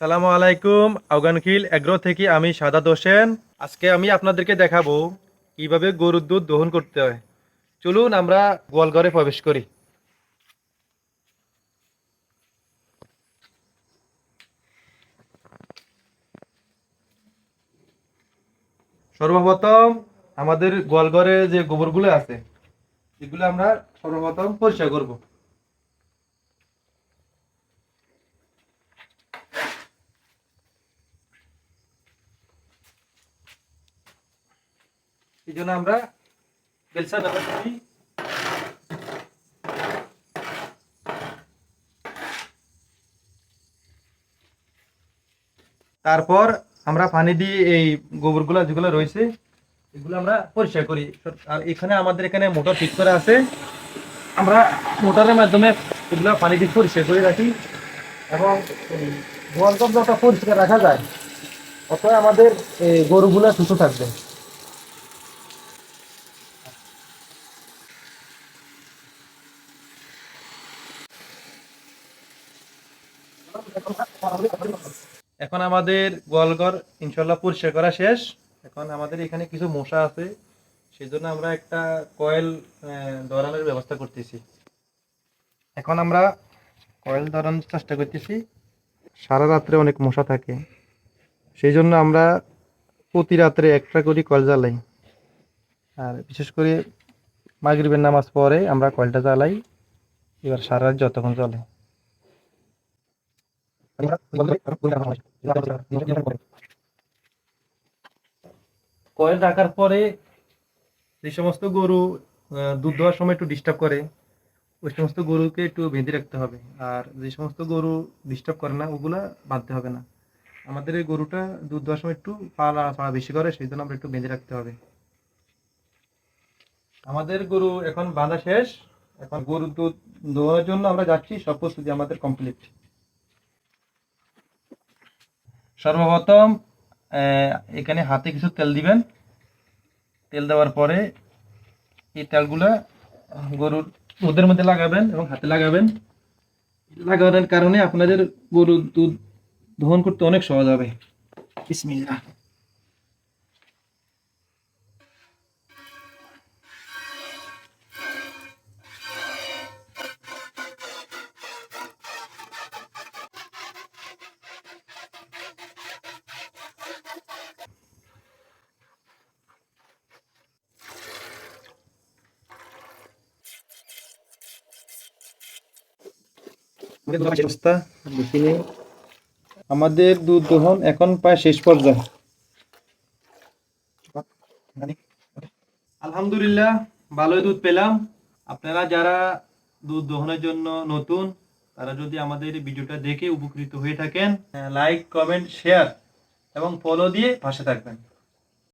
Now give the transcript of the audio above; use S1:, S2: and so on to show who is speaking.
S1: সালামু আলাইকুম আফগানখিল এগ্রো থেকে আমি সাদা হোসেন। আজকে আমি আপনাদেরকে দেখাবো কীভাবে গরুর দুধ দহন করতে হয়। চলুন আমরা গোয়ালঘরে প্রবেশ করি। সর্বপ্রথম আমাদের গোয়ালঘরে যে গোবরগুলো আছে, এগুলো আমরা সর্বপ্রথম পরিষ্কার করব। এই জন্য আমরা বেলসা ব্যবহার করি। তারপর আমরা পানি দিয়ে এই গোবরগুলো যেগুলো রয়েছে, এগুলো আমরা পরিষ্কার করি। আর এখানে আমাদের এখানে মোটর ঠিক করা আছে। আমরা মোটরের মাধ্যমে এগুলো পানি দিয়ে পরিষ্কার করে রাখি এবং যত পরিষ্কার রাখা যায়। অত আমাদের গরুগুলো সুস্থ থাকবে। এখন আমাদের গোয়ালঘর ইনশাল্লাহ পরিষ্কার করা শেষ। এখন আমাদের এখানে কিছু মশা আছে সেই জন্য আমরা একটা কয়েল ধরানোর ব্যবস্থা করতেছি। এখন আমরা কয়েল ধরানোর চেষ্টা করতেছি। সারা রাত্রে অনেক মশা থাকে। সেই জন্য আমরা প্রতি রাত্রে একটা করে কয়েল জ্বালাই। আর বিশেষ করে মাগরিবের নামাজ পরে আমরা কয়েলটা জ্বালাই। এবার সারা রাত যতক্ষণ চলে। কয়েল রাখার পরে যে সমস্ত গরু দুধ দেওয়ার সময় একটু ডিস্টার্ব করে, ওই সমস্ত গরুকে একটু বেঁধে রাখতে হবে। আর যে সমস্ত গরু ডিস্টার্ব করে না, ওগুলা বাঁধতে হবে না। আমাদের এই গরুটা দুধ দেওয়ার সময় একটু পালা পাড়া বেশি করে, সেই জন্য আমরা একটু বেঁধে রাখতে হবে। আমাদের গরু এখন বাঁধা শেষ। এখন গরুর দুধ দেওয়ার জন্য আমরা যাচ্ছি, সব প্রস্তুতি আমাদের কমপ্লিট সর্বপ্রথম এখানে হাতে কিছু তেল দিবেন। তেল দেওয়ার পরে এই তেলগুলা গরুর দুধের মধ্যে লাগাবেন এবং হাতে লাগাবেন। লাগানোর কারণে আপনাদের গরুর দুধ দহন করতে অনেক সহজ হবে। বিসমিল্লাহ। অবস্থা। আমাদের দুধ দহন এখন প্রায় শেষ পর্যায়ে। আলহামদুলিল্লাহ ভালোই দুধ পেলাম। আপনারা যারা দুধ দহনের জন্য নতুন তারা যদি আমাদের এই ভিডিওটা দেখে উপকৃত হয়ে থাকেন লাইক কমেন্ট শেয়ার এবং ফলো দিয়ে পাশে থাকবেন।